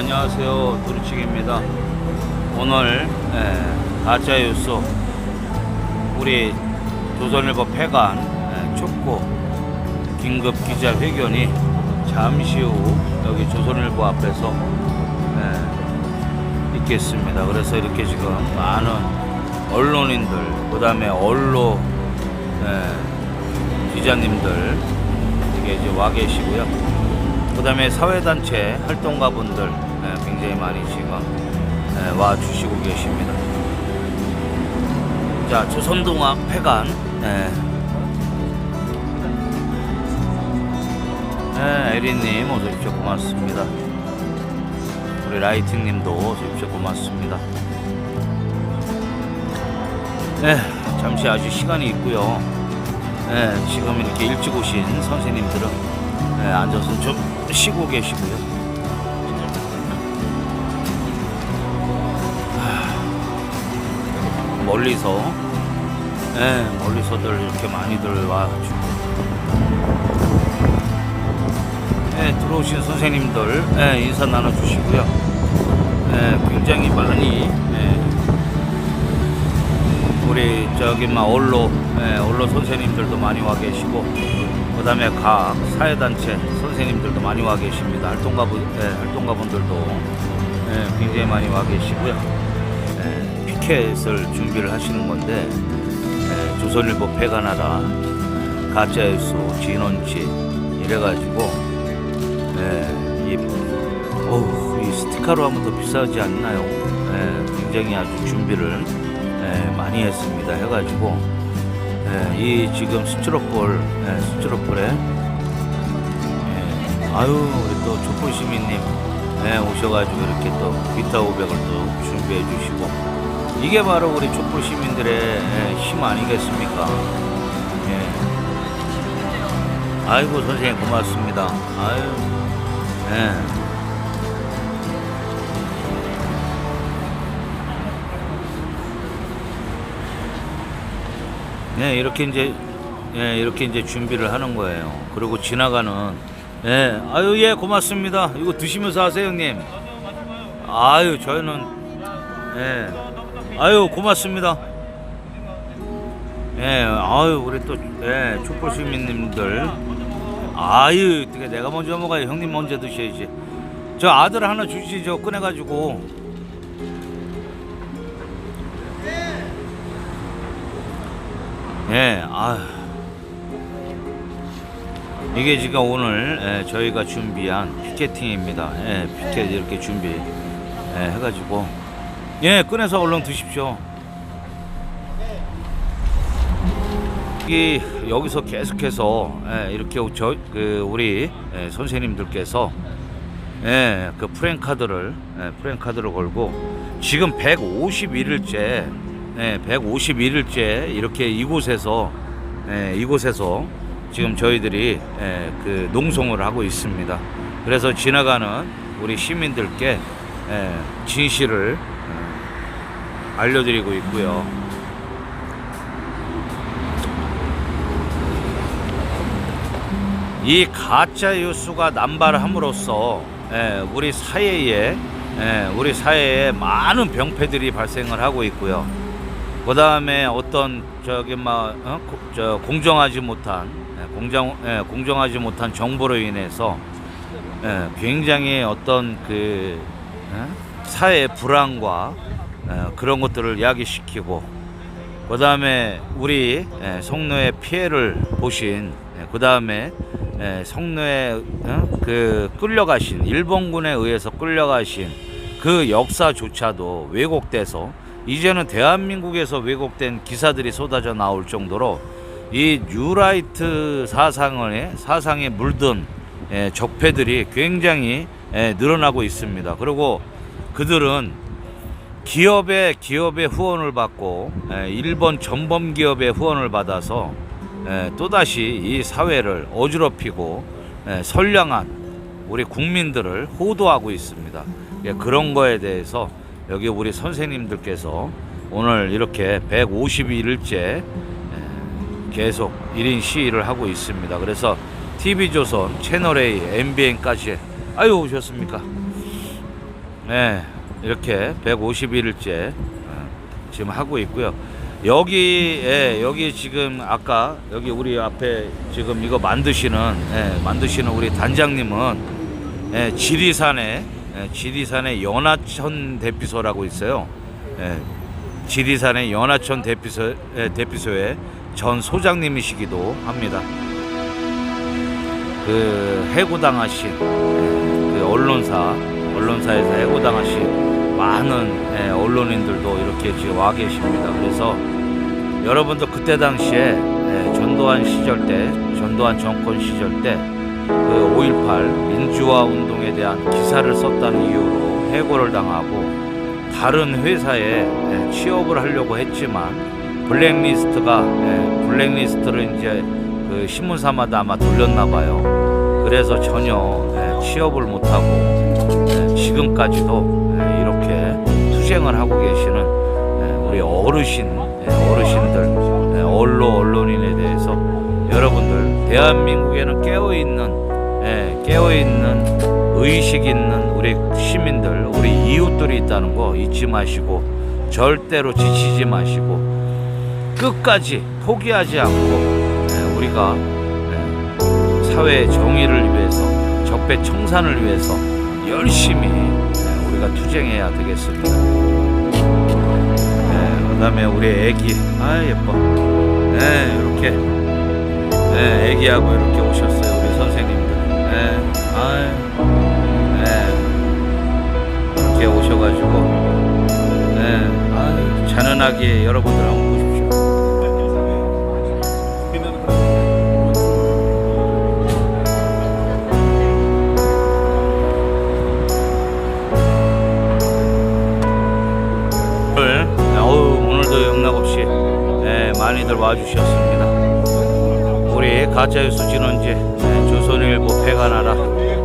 예, 안녕하세요. 도리치기입니다. 오늘 예, 뉴스 우리 조선일보 폐간 예, 촉구 긴급 기자회견이 잠시 후 여기 조선일보 앞에서 예, 있겠습니다. 그래서 이렇게 지금 많은 언론인들, 그 다음에 언로 예, 기자님들 이게 이제 와 계시고요. 그 다음에 사회단체 활동가분들 예, 굉장히 많이 지금 예, 와 주시고 계십니다. 자, 조선동학 폐간. 예. 예, 에리님 어서 오십시오. 고맙습니다. 우리 라이팅님도 어서 오십시오. 고맙습니다. 네, 잠시 아주 시간이 있고요. 네, 지금 이렇게 일찍 오신 선생님들은 네, 앉아서 좀 쉬고 계시고요. 멀리서, 네, 멀리서들 이렇게 많이들 와주고, 네, 들어오신 선생님들 네, 인사 나눠주시고요. 네, 굉장히 많이 네, 우리 저기 막 언로 예, 언로 선생님들도 많이 와 계시고 그 다음에 각 사회단체 선생님들도 많이 와 계십니다. 활동가분 예, 활동가분들도 예, 굉장히 많이 와 계시고요. 예, 피켓을 준비를 하시는 건데 예, 조선일보 폐간하라 가짜뉴스 진원치 이래가지고 예, 이, 어우, 이 스티커로 하면 더 비싸지 않나요? 예, 굉장히 아주 준비를 예, 많이 했습니다. 해가지고 예, 이 지금 스티로폴 예, 스티로폴에 예, 아유 우리 또 촛불 시민님 예, 오셔가지고 이렇게 또 비타 500을 또 준비해 주시고 이게 바로 우리 촛불 시민들의 예, 힘 아니겠습니까? 예. 아이고 선생님 고맙습니다. 아유 예. 네, 이렇게 이제 예, 이렇게 이제 준비를 하는 거예요. 그리고 지나가는 예, 아유 예, 고맙습니다. 이거 드시면서 하세요, 형님. 아유, 저희는 예. 아유, 고맙습니다. 예, 아유, 우리 또 예, 촛불 시민님들 아유, 어떻게 내가 먼저 먹어요. 형님 먼저 드셔야지. 저 아들 하나 주시죠. 꺼내 가지고. 예, 아 이게 지금 오늘 예, 저희가 준비한 피켓팅입니다. 예, 피켓 이렇게 준비 예, 해가지고 예, 꺼내서 얼른 드십시오. 이 여기서 계속해서 예, 이렇게 저 그 우리 예, 선생님들께서 예, 그 프랭카드를 예, 프랭카드를 걸고 지금 151일째 예, 151일째 이렇게 이곳에서 예, 이곳에서 지금 저희들이 예, 그 농성을 하고 있습니다. 그래서 지나가는 우리 시민들께 예, 진실을 예, 알려드리고 있고요. 이 가짜 뉴스가 남발함으로써 예, 우리 사회에 예, 우리 사회에 많은 병폐들이 발생을 하고 있고요. 그 다음에 어떤 저기 막 어? 고- 저 공정하지 못한 예, 공정 예, 공정하지 못한 정보로 인해서 예, 굉장히 어떤 그 예? 사회 불안과 예, 그런 것들을 야기시키고 그 다음에 우리 예, 성노의 피해를 보신 그 다음에 성노에 어? 그 끌려가신 일본군에 의해서 끌려가신 그 역사조차도 왜곡돼서 이제는 대한민국에서 왜곡된 기사들이 쏟아져 나올 정도로 이 뉴라이트 사상의 사상에 물든 예, 적폐들이 굉장히 예, 늘어나고 있습니다. 그리고 그들은 기업의 기업의 후원을 받고 예, 일본 전범 기업의 후원을 받아서 예, 또다시 이 사회를 어지럽히고 예, 선량한 우리 국민들을 호도하고 있습니다. 예, 그런 거에 대해서 여기 우리 선생님들께서 오늘 이렇게 152일째 계속 1인 시위를 하고 있습니다. 그래서 TV조선, 채널A, MBN까지 아유 오셨습니까? 네, 이렇게 151일째 지금 하고 있고요. 여기 예, 여기 지금 아까 여기 우리 앞에 지금 이거 만드시는 예, 만드시는 우리 단장님은 예, 지리산에 예, 지리산의 연하천 대피소라고 있어요. 예, 지리산의 연하천 대피소 예, 대피소의 전 소장님이시기도 합니다. 그 해고당하신 예, 그 언론사 언론사에서 해고당하신 많은 예, 언론인들도 이렇게 지금 와 계십니다. 그래서 여러분도 그때 당시에 예, 전두환 시절 때 전두환 정권 시절 때 그 5.18 민주화 운동에 대한 기사를 썼다는 이유로 해고를 당하고 다른 회사에 예, 취업을 하려고 했지만 블랙리스트가 예, 블랙리스트를 이제 그 신문사마다 아마 돌렸나 봐요. 그래서 전혀 예, 취업을 못하고 예, 지금까지도 투쟁을 하고 계시는 예, 우리 어르신 예, 어르신들 예, 언론 언론인에 대해서 여러분들 대한민국에는 깨어 있는 예, 깨어 있는 의식 있는 우리 시민들 우리 이웃들이 있다는 거 잊지 마시고 절대로 지치지 마시고 끝까지 포기하지 않고 예, 우리가 예, 사회의 정의를 위해서 적폐 청산을 위해서 열심히 예, 우리가 투쟁해야 되겠습니다. 예, 그다음에 우리 애기. 아 예뻐. 예, 이렇게. 예, 애기하고 이렇게 오셨어요 우리 선생님들. 예, 아유, 예, 이렇게 오셔가지고. 예, 아유, 잔인하게 여러분들 한번 와주셨습니다. 우리 가짜뉴스 진원지 예, 조선일보 폐간하라 예,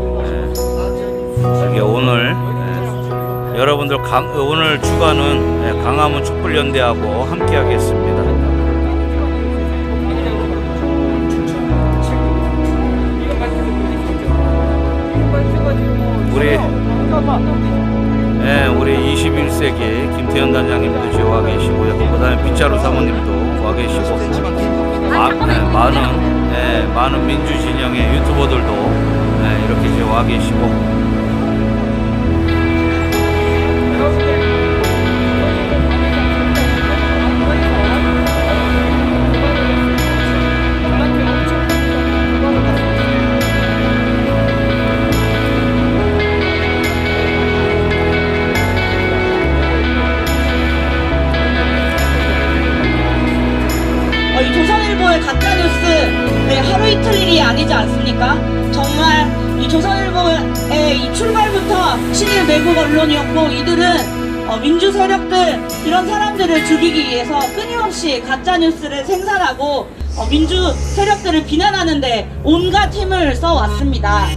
이게 오늘 예, 여러분들 강, 오늘 주간은 예, 강화문 촛불연대하고 함께 하겠습니다. 우리 네, 우리 21세기 김태현 단장님도 지금 와 계시고요. 그다음에 빗자루 사모님도 와 계시고. 마, 네, 많은 네, 많은 민주 진영의 유튜버들도 네, 이렇게 지금 와 계시고 가짜뉴스 네, 하루 이틀 일이 아니지 않습니까? 정말 이 조선일보의 이 출발부터 신일 외국 언론이었고 이들은 어, 민주 세력들 이런 사람들을 죽이기 위해서 끊임없이 가짜 뉴스를 생산하고 어, 민주 세력들을 비난하는데 온갖 힘을 써왔습니다.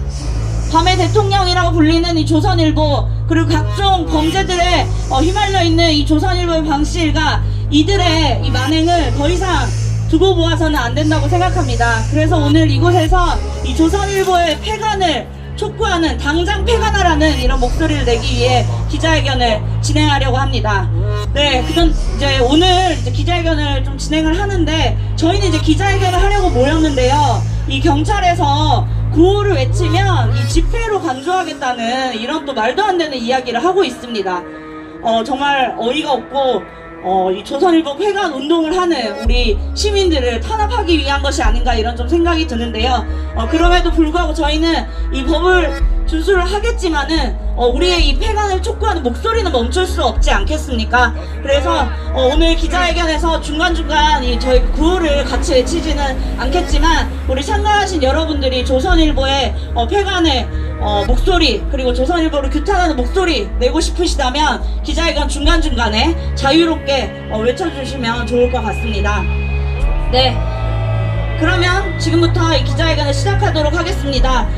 밤의 대통령이라고 불리는 이 조선일보 그리고 각종 범죄들에 어, 휘말려 있는 이 조선일보의 방씨일가 이들의 이 만행을 더 이상 두고 보아서는 안 된다고 생각합니다. 그래서 오늘 이곳에서 이 조선일보의 폐간을 촉구하는 당장 폐간하라는 이런 목소리를 내기 위해 기자회견을 진행하려고 합니다. 네, 그건 이제 오늘 이제 기자회견을 좀 진행을 하는데 저희는 이제 기자회견을 하려고 모였는데요. 이 경찰에서 구호를 외치면 이 집회로 간주하겠다는 이런 또 말도 안 되는 이야기를 하고 있습니다. 어, 정말 어이가 없고 어, 이 조선일보 폐간 운동을 하는 우리 시민들을 탄압하기 위한 것이 아닌가 이런 좀 생각이 드는데요. 어, 그럼에도 불구하고 저희는 이 법을 준수를 하겠지만은 어, 우리의 이 폐간을 촉구하는 목소리는 멈출 수 없지 않겠습니까? 그래서 어, 오늘 기자회견에서 중간중간 이 저희 구호를 같이 외치지는 않겠지만 우리 참가하신 여러분들이 조선일보의 어, 폐간을 어, 목소리 그리고 조선일보를 규탄하는 목소리 내고 싶으시다면 기자회견 중간중간에 자유롭게 어, 외쳐주시면 좋을 것 같습니다. 네. 그러면 지금부터 이 기자회견을 시작하도록 하겠습니다.